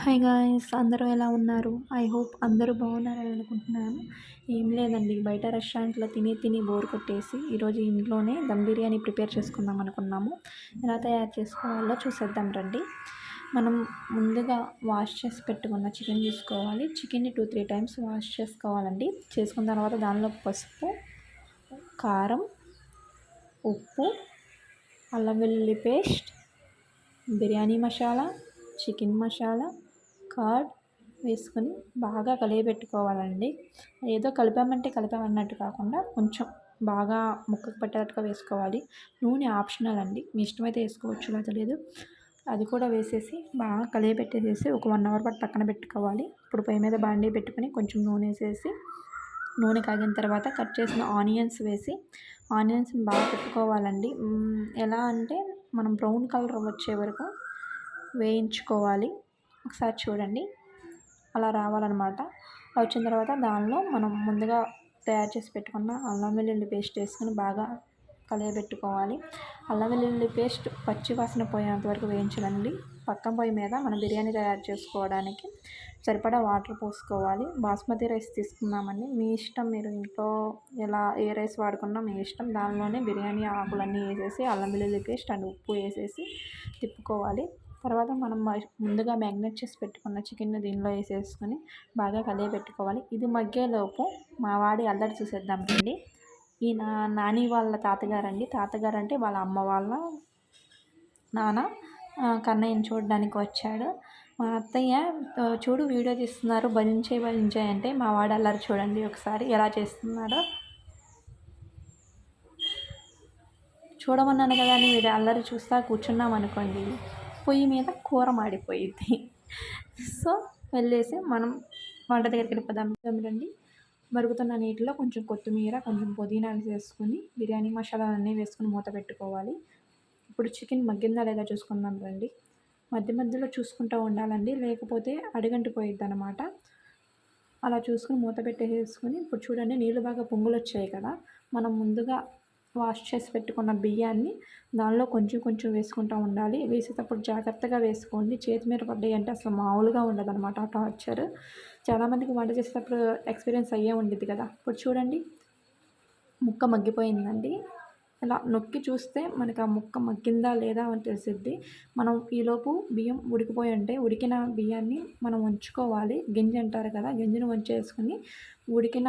Hi guys అందరూ ఎలా ఉన్నారు? ఐ హోప్ అందరూ బాగున్నారని అనుకుంటున్నాను. ఏం లేదండి బయట రెస్టారెంట్లో తిని తిని బోర్ కొట్టేసి ఈరోజు ఇంట్లోనే దమ్ బిర్యానీ ప్రిపేర్ చేసుకుందాం అనుకున్నాము. ఎలా తయారు చేసుకోవాలో చూసేద్దాం రండి. మనం ముందుగా వాష్ చేసి పెట్టుకున్న చికెన్ తీసుకోవాలి. చికెన్ని టూ త్రీ టైమ్స్ వాష్ చేసుకోవాలండి. చేసుకున్న తర్వాత దానిలో పసుపు కారం ఉప్పు అల్లం వెల్లుల్లి paste biryani masala chicken masala curd వేసుకొని బాగా కలియబెట్టుకోవాలండి. ఏదో కలిపామంటే కలిపామన్నట్టు కాకుండా కొంచెం బాగా ముక్కకు పట్టేటట్టుగా వేసుకోవాలి. నూనె ఆప్షనల్ అండి. మీ ఇష్టమైతే వేసుకోవచ్చు లేదా లేదు. అది కూడా వేసేసి బాగా కలియబెట్టేసేసి ఒక వన్ అవర్ పాటు పక్కన పెట్టుకోవాలి. ఇప్పుడు పొయ్యి మీద బాండీ పెట్టుకొని కొంచెం నూనె వేసేసి నూనె కాగిన తర్వాత కట్ చేసిన ఆనియన్స్ వేసి ఆనియన్స్ బాగా పెట్టుకోవాలండి. ఎలా అంటే మనం బ్రౌన్ కలర్ వచ్చే వరకు వేయించుకోవాలి. ఒకసారి చూడండి. అలా రావాలన్నమాట. వచ్చిన తర్వాత దానిలో మనం ముందుగా తయారు చేసి పెట్టుకున్న అల్లం వెల్లుల్లి పేస్ట్ వేసుకుని బాగా కలయబెట్టుకోవాలి. అల్లం వెల్లుల్లి పేస్ట్ పచ్చి వాసన పోయేంత వరకు వేయించాలండి పక్కన పొయ్యి మీద మనం బిర్యానీ తయారు చేసుకోవడానికి సరిపడా వాటర్ పోసుకోవాలి. బాస్మతి రైస్ తీసుకున్నామండి మీ ఇష్టం మీరు ఇంట్లో ఎలా ఏ రైస్ వాడుకున్నా మీ ఇష్టం. దానిలోనే బిర్యానీ ఆకులన్నీ వేసేసి అల్లం వెల్లుల్లి పేస్ట్ అండ్ ఉప్పు వేసేసి తిప్పుకోవాలి. తర్వాత మనం ముందుగా మ్యాగ్నేట్ చేసి పెట్టుకున్న చికెన్ దీనిలో వేసేసుకొని బాగా కలియబెట్టుకోవాలి ఇది మగ్గేలోపు మా వాడి అల్లరి చూసేద్దాం రండి. ఈయన నాని వాళ్ళ తాతగారు అండి తాతగారు అంటే వాళ్ళ అమ్మ వాళ్ళ నాన్న కన్నయ్యని చూడడానికి వచ్చాడు. మా అత్తయ్య చూడు వీడియో తీస్తున్నారు. భజించే భజించే అంటే మా వాడు అల్లరి చూడండి ఒకసారి ఎలా చేస్తున్నాడో. చూడమన్నాను కదా అని వీడు అల్లరి చూస్తా కూర్చున్నాం అనుకోండి పొయ్యి మీద కూర మాడిపోయింది సో వెళ్ళేసి మనం వంట దగ్గరికి వెళ్ళిపోదాం. రండి. మరుగుతున్న నీటిలో కొంచెం కొత్తిమీర కొంచెం పుదీనా వేసుకుని బిర్యానీ మసాలాలు అన్నీ వేసుకుని మూత పెట్టుకోవాలి. ఇప్పుడు చికెన్ మగ్గిందా లేదా చూసుకుందాం రండి. మధ్య మధ్యలో చూసుకుంటూ ఉండాలండి. లేకపోతే అడుగంటిపోయిద్ది అనమాట అలా చూసుకుని మూత పెట్టేసుకొని ఇప్పుడు చూడండి నీళ్ళు బాగా పొంగులు వచ్చాయి కదా. మనం ముందుగా వాష్ చేసి పెట్టుకున్న బియ్యాన్ని దానిలో కొంచెం కొంచెం వేసుకుంటూ ఉండాలి. వేసేటప్పుడు జాగ్రత్తగా వేసుకోండి. చేతి మీద పడ్డాయి అంటే అసలు మామూలుగా ఉండదు అనమాట ఆ టార్చర్. చాలామందికి వంట చేసేటప్పుడు ఎక్స్పీరియన్స్ అయ్యే ఉండేది కదా. ఇప్పుడు చూడండి. ముక్క మగ్గిపోయిందండి. ఇలా నొక్కి చూస్తే మనకి ఆ ముక్క మగ్గిందా లేదా అని తెలిసిద్ది. మనం ఈలోపు బియ్యం ఉడికిపోయి ఉంటే ఉడికిన బియ్యాన్ని మనం ఉంచుకోవాలి. గింజ అంటారు కదా గింజను వంచేసుకుని ఉడికిన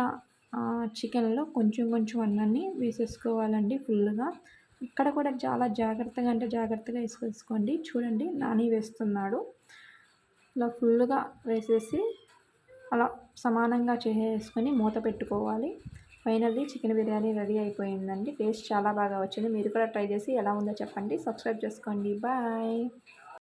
చికెన్లో కొంచెం కొంచెం అన్నాన్ని వేసేసుకోవాలండి ఫుల్గా ఇక్కడ కూడా చాలా జాగ్రత్తగా అంటే జాగ్రత్తగా వేసేసుకోండి. చూడండి నాని వేస్తున్నాడు. ఇలా ఫుల్గా వేసేసి అలా సమానంగా చేసేసుకొని మూత పెట్టుకోవాలి. ఫైనల్లీ చికెన్ బిర్యానీ రెడీ అయిపోయిందండి. టేస్ట్ చాలా బాగా వచ్చింది. మీరు కూడా ట్రై చేసి ఎలా ఉందో చెప్పండి. సబ్స్క్రైబ్ చేసుకోండి. బాయ్.